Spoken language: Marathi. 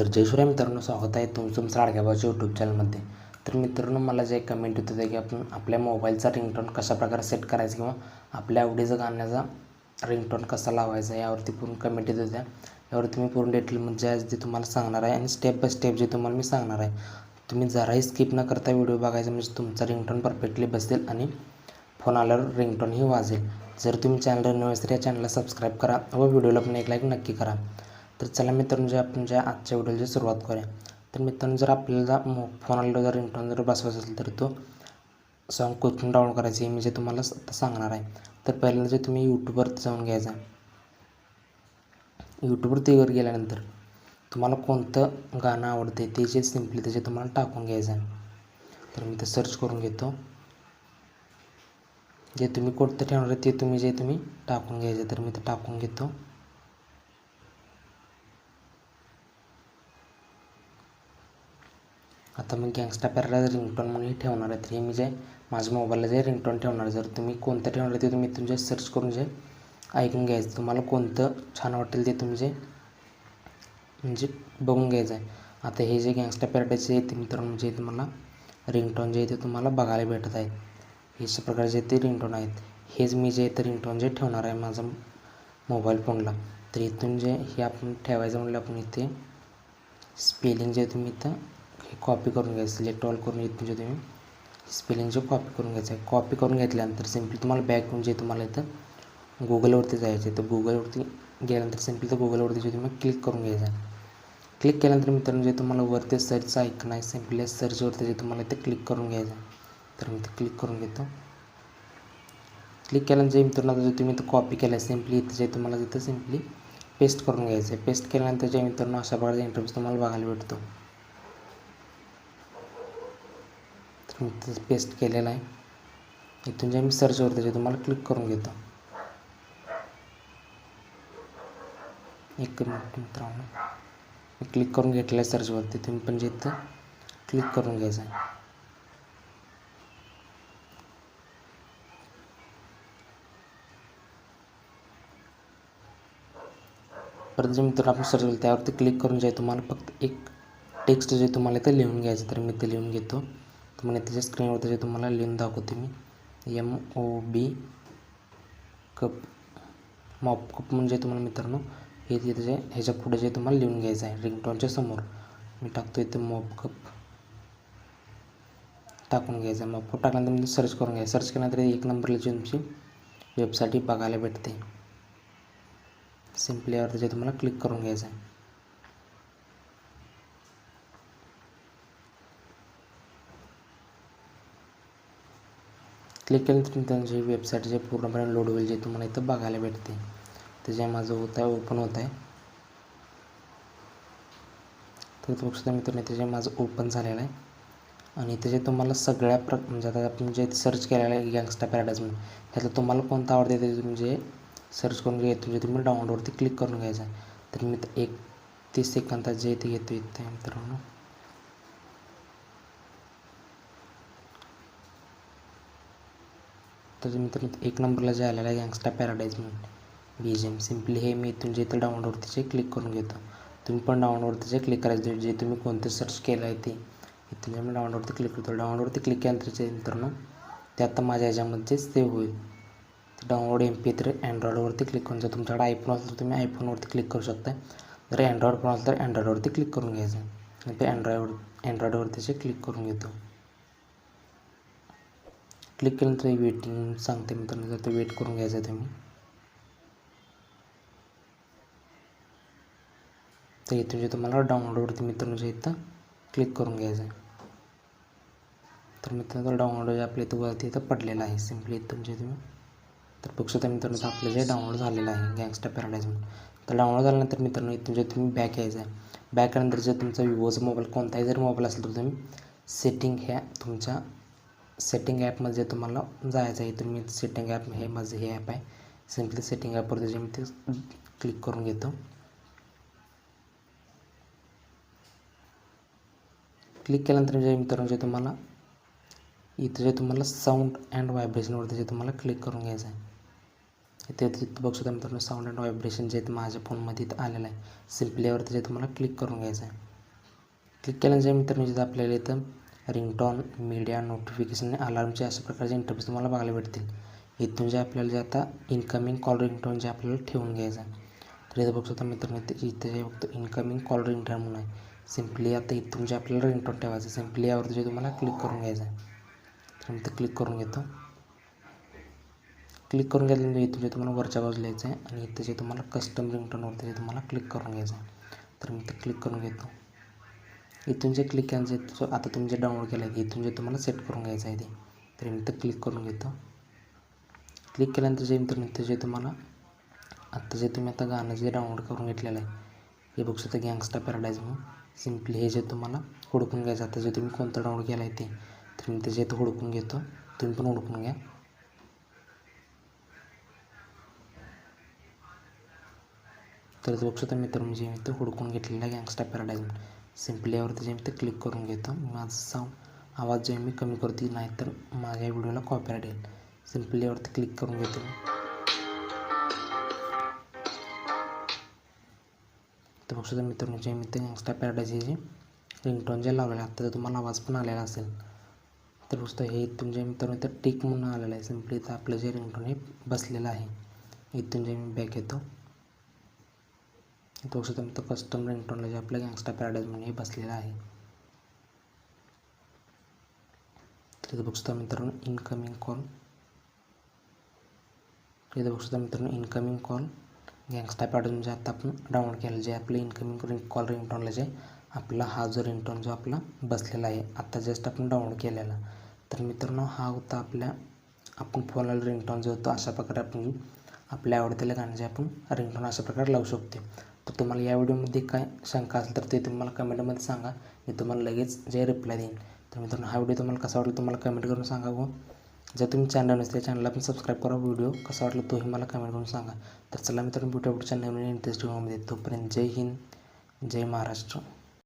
तर जय मित्रांनो स्वागत आहे तुमचं तुमचं लाडक्याबाच्या यूट्यूब चॅनलमध्ये तर मित्रांनो मला जे कमेंट येत होते की आपण आपल्या मोबाईलचा रिंगटोन कशा प्रकारे सेट करायचा किंवा आपल्या आवडीचं गाण्याचा रिंगटोन कसा लावायचा यावरती पूर्ण कमेंट येत होत्या. यावरती मी पूर्ण डिटेलमध्ये म्हणजे आज ते तुम्हाला सांगणार आहे आणि स्टेप बाय स्टेप जे तुम्हाला मी सांगणार आहे तुम्ही जराही स्किप न करता व्हिडिओ बघायचा म्हणजे तुमचा रिंगटोन परफेक्टली बसेल आणि फोन आल्यावर रिंगटोनही वाजेल. जर तुम्ही चॅनल नवे असेल तर या चॅनलला सबस्क्राईब करा व व्हिडिओला पण एक लाईक नक्की करा. तर चला मित्रांनो जे आपण ज्या आजच्या व्हिडिओची सुरुवात करूया. तर मित्रांनो जर आपल्याला मो फोन आलेला जर रिंगटोन जर बसवायचा असेल तर तो सॉन्ग कुठून डाउनलोड करायचं हे मी जे तुम्हाला आता सांगणार आहे. तर पहिल्यांदा जे तुम्ही यूट्यूबवरती जाऊन घ्यायचा यूट्यूबवरती वर गेल्यानंतर तुम्हाला कोणतं गाणं आवडते ते जे सिम्पली त्याचे तुम्हाला टाकून घ्यायचं आहे. तर मी ते सर्च करून घेतो. जे तुम्ही कोणतं ठेवणार आहे ते तुम्ही जे तुम्ही टाकून घ्यायचं तर मी ते टाकून घेतो. आता मी गँगस्टा पॅरला रिंगटोन म्हणून ठेवणार आहे तर हे मी जे माझ्या मोबाईलला जे रिंगटोन ठेवणार आहे जर तुम्ही कोणतं ठेवणार आहे ते तुम्ही तुमचे सर्च करून जे ऐकून घ्यायचं. तुम्हाला कोणतं छान वाटेल ते तुम्ही जे म्हणजे बघून घ्यायचं आहे. आता हे जे गँगस्टा पॅरडाचे आहे ते मित्रांनो जे तुम्हाला रिंगटोन जे आहे ते तुम्हाला बघायला भेटत आहेत. हे अशा प्रकारचे ते रिंगटोन आहेत. हेच मी जे ते रिंगटोन जे ठेवणार आहे माझा मोबाईल फोनला तर इथून जे हे आपण ठेवायचं म्हणलं आपण इथे स्पेलिंग जे तुम्ही इथं हे कॉपी करून घ्यायचं सिलेक्ट ऑल करून घेत म्हणजे तुम्ही. स्पेलिंगचे कॉपी करून घ्यायचं आहे. कॉपी करून घेतल्यानंतर सिम्पली तुम्हाला बॅक येऊन जे तुम्हाला इथं गुगलवरती जायचं आहे. तर गुगलवरती गेल्यानंतर सिम्पली तर गुगलवरती जे तुम्ही क्लिक करून घ्यायचं आहे. क्लिक केल्यानंतर मित्रांनो जे तुम्हाला वरती सर्चचं ऐकणं आहे सिम्पली सर्चवरती जे तुम्हाला इथे क्लिक करून घ्यायचं आहे. तर मी ते क्लिक करून घेतो. क्लिक केल्यानंतर जे मित्रांनो आता जे तुम्ही इथं कॉपी केलं आहे सिम्पली इथं जे तुम्हाला तिथं सिम्पली पेस्ट करून घ्यायचं आहे. पेस्ट केल्यानंतर जे मित्रांनो अशा प्रकारचा इंटरव्ह्यू तुम्हाला बघायला भेटतो तर मी तिथं पेस्ट केलेला आहे. इथून जे मी सर्चवरती जे तुम्हाला क्लिक करून घेतो. एक मिनिट मित्रांनो. मी क्लिक करून घेतलं आहे सर्चवरती तुम्ही पण जे इथं क्लिक करून घ्यायचं आहे परत जे मित्र आपण सर्च केलं त्यावरती क्लिक करून जे तुम्हाला फक्त एक टेक्स्ट जे तुम्हाला इथं लिहून घ्यायचं तर मी ते लिहून घेतो. तुम्हाला त्याच्या स्क्रीनवर त्याची तुम्हाला लिहून दाखवते मी. M O B cup mop cup म्हणजे तुम्हाला मित्रांनो हे तिथे जे ह्याच्या पुढे जे तुम्हाला लिहून घ्यायचं आहे रिंगटॉनच्या समोर. मी टाकतो इथे मॉप कप टाकून घ्यायचं आहे मॉप कप टाकल्यानंतर मी सर्च करून घ्यायचं सर्च केल्यानंतर एक नंबरला जी तुमची वेबसाईट ही बघायला भेटते. सिम्पली यावर त्याचे तुम्हाला क्लिक करून घ्यायचं आहे. क्लिक केलं केल्यानंतर त्यांची वेबसाईट जे पूर्णपणे लोड होईल जे तुम्हाला इथं बघायला भेटते ते जे माझं होत आहे ओपन होत आहे तर बघू शकता मित्रांनो ते जे माझं ओपन झालेलं आहे. आणि इथे जे तुम्हाला सगळ्या प्र म्हणजे आता आपण जे सर्च केलेलं आहे गँगस्टा पॅराडाईज म्हणून त्यातलं तुम्हाला कोणतं आवडते ते तुम्ही जे सर्च करून घ्यायचं म्हणजे तुम्ही डाउनलोडवरती क्लिक करून घ्यायचं आहे. तर मी एक तीस सेकंदात जे इथे घेतो इथे मित्रांनो. तर मित्रांनो एक नंबरला जे आलेला आहे गँगस्टा पॅराडाईज म्हणून. बी जी एम सिम्पली हे मी इथून जे इथं डाउनलोड जे क्लिक करून घेतो. तुम्ही पण डाउनलोड जे क्लिक करायचं जे तुम्ही कोणते सर्च केलं आहे ते. इथून जे मी डाउनलोडवरती क्लिक करतो. डाउनलोडवरती क्लिक केल्यानंतरचे मित्रांनो ते आता माझ्या ह्याच्यामध्ये सेव्ह होईल. डाउनलोड एम पी तर अँड्रॉइडवरती क्लिक करून जर तुमच्याकडे आयफोन असेल तर तुम्ही आयफोनवरती क्लिक करू शकता. जर अँड्रॉइड फोन असेल तर अँड्रॉइडवरती क्लिक करून घ्यायचं. आणि ते अँड्रॉइड अँड्रॉईडवरतीचे क्लिक करून घेतो. क्लिक केल्यानंतर वेटिंग सांगते मित्रांनो जर वेट करून घ्यायचं आहे तुम्ही तर इथून जे म्हणजे तुम्हाला डाउनलोडवरती मित्रांनो जे इथं क्लिक करून घ्यायचं आहे. तर मित्रांनो डाउनलोड आपल्या इथं वरती इथं पडलेलं आहे. सिम्पली इथून जे तुम्ही तर बघू शकता मित्रांनो आपलं जे डाउनलोड झालेलं आहे गँगस्टर पॅराडाईज म्हणून. तर डाउनलोड झाल्यानंतर मित्रांनो इथून जे म्हणजे तुम्ही बॅक यायचं आहे. बॅक आल्यानंतर जर तुमचा विवोचा मोबाईल कोणताही जर मोबाईल असेल तर तुम्ही सेटिंग ह्या तुमच्या सेटिंग ॲपमध्ये तुम्हाला जायचं आहे. तुम्ही मी सेटिंग ॲप हे माझं हे ॲप आहे. सिम्पली सेटिंग ॲपवरती जे मी ते क्लिक करून घेतो. क्लिक केल्यानंतर जे मित्रांनो जे तुम्हाला इथं जे तुम्हाला साऊंड अँड व्हायब्रेशनवर त्याचे तुम्हाला क्लिक करून घ्यायचं आहे. इथे तिथं बघू शकता मित्रांनो साऊंड अँड व्हायब्रेशन जे माझ्या फोनमध्ये इथं आलेलं आहे. सिम्पलीवर त्याचे तुम्हाला क्लिक करून घ्यायचं आहे. क्लिक केल्यानंतर मित्रांनो जिथं आपल्याला इथं रिंगटॉन मीडिया नोटिफिकेशन आणि अलार्मचे अशा प्रकारचे इंटरफेस तुम्हाला बघायला भेटतील. इथून जे आपल्याला जे आता इन्कमिंग कॉल रिंगटोन जे आपल्याला ठेवून घ्यायचं आहे. तर इथं बघू शकता मित्रांनो इथे इथं जे बघतो इन्कमिंग कॉल रिंगटॉन म्हणून आहे. सिम्पली आता इथून जे आपल्याला रिंगटॉन ठेवायचं सिम्पली यावरती जे तुम्हाला क्लिक करून घ्यायचं आहे. तर मी ते क्लिक करून घेतो. क्लिक करून घेतल्यानंतर इथून जे तुम्हाला वरच्या बाजूला यायचं आहे आणि इथे जे तुम्हाला कस्टम रिंगटॉनवरती जे तुम्हाला क्लिक करून घ्यायचं आहे. तर मी ते क्लिक करून घेतो. इथून जे क्लिक करायचं आहे तो आता तुम्ही जे डाउनलोड केलं आहे इथून जे तुम्हाला सेट करून घ्यायचं आहे ते. तर मी तर क्लिक करून घेतो. क्लिक केल्यानंतर जे मित्र इथं जे तुम्हाला आत्ता जे तुम्ही आता गाणं जे डाउनलोड करून घेतलेलं आहे हे बघू शकता गँगस्टा पॅराडाईज म्हणून. सिम्पली हे जे तुम्हाला हुडकून घ्यायचं आता जे तुम्ही कोणतं डाउनलोड केलं आहे ते. तर मी त्याचे इथं हुडकून घेतो तुम्ही पण हुडकून घ्या. तर बघू शकता मित्र म्हणजे मी इथं हुडकून घेतलेलं आहे गँगस्टा पॅराडाईज म्हणून. सिम्पली यावरती जे मी ते क्लिक करून घेतो. माझं साऊंड आवाज जे मी कमी करतो नाहीतर माझ्या व्हिडिओला कॉपीराईट येईल. सिम्पली यावरती क्लिक करून घेतो. तर बघ सुद्धा मित्रांनो जे मी ते गँगस्टा पॅराडाईज हे जे रिंगटोन जे लावलेलं आहे आता तुम्हाला आवाज पण आलेला असेल. तर बघू हे इथून जे मित्रांनो इथं टिक म्हणून आलेलं आहे. सिम्पली इथं आपलं जे रिंगटोन हे बसलेलं आहे. इथून जे मी बॅक येतो. तो शकता मी तो कस्टम रिंगटोनला जे आपल्या गँगस्टा पॅराडाईज म्हणून हे बसलेलं आहे. तिथं इथं बघू शकता मित्रांनो इनकमिंग कॉल इथं बघू शकता मित्रांनो इनकमिंग कॉल गँगस्टा पॅराडाईज जे आता आपण डाउनलोड केलं जे आपलं इनकमिंग रिंग कॉल रिंगटोनला जे आपला हा जो रिंगटोन जो आपला बसलेला आहे आत्ता जस्ट आपण डाउनलोड केलेला. तर मित्रांनो हा होता आपल्या आपण फोनला रिंगटोन जो होतो अशा प्रकारे आपण आपल्या आवडतेल्या गाण्याचे आपण रिंगटोन अशा प्रकारे लावू शकतो तर तुम्हाला या व्हिडिओमध्ये काय शंका असेल तर ते तुम्हाला कमेंटमध्ये सांगा. मी तुम्हाला लगेच जे रिप्लाय देईन. तर मित्रांनो हा व्हिडिओ तुम्हाला कसा वाटला तुम्हाला कमेंट करून सांगा गो जर तुम्ही चॅनल नसते चॅनलला पण सबस्क्राईब करा. व्हिडिओ कसा वाटला तोही मला कमेंट करून सांगा. तर चला मित्रांनो पुढच्या पुढच्या नवीन इंटरेस्टिंग व्हिडिओमध्ये तोपर्यंत जय हिंद जय महाराष्ट्र.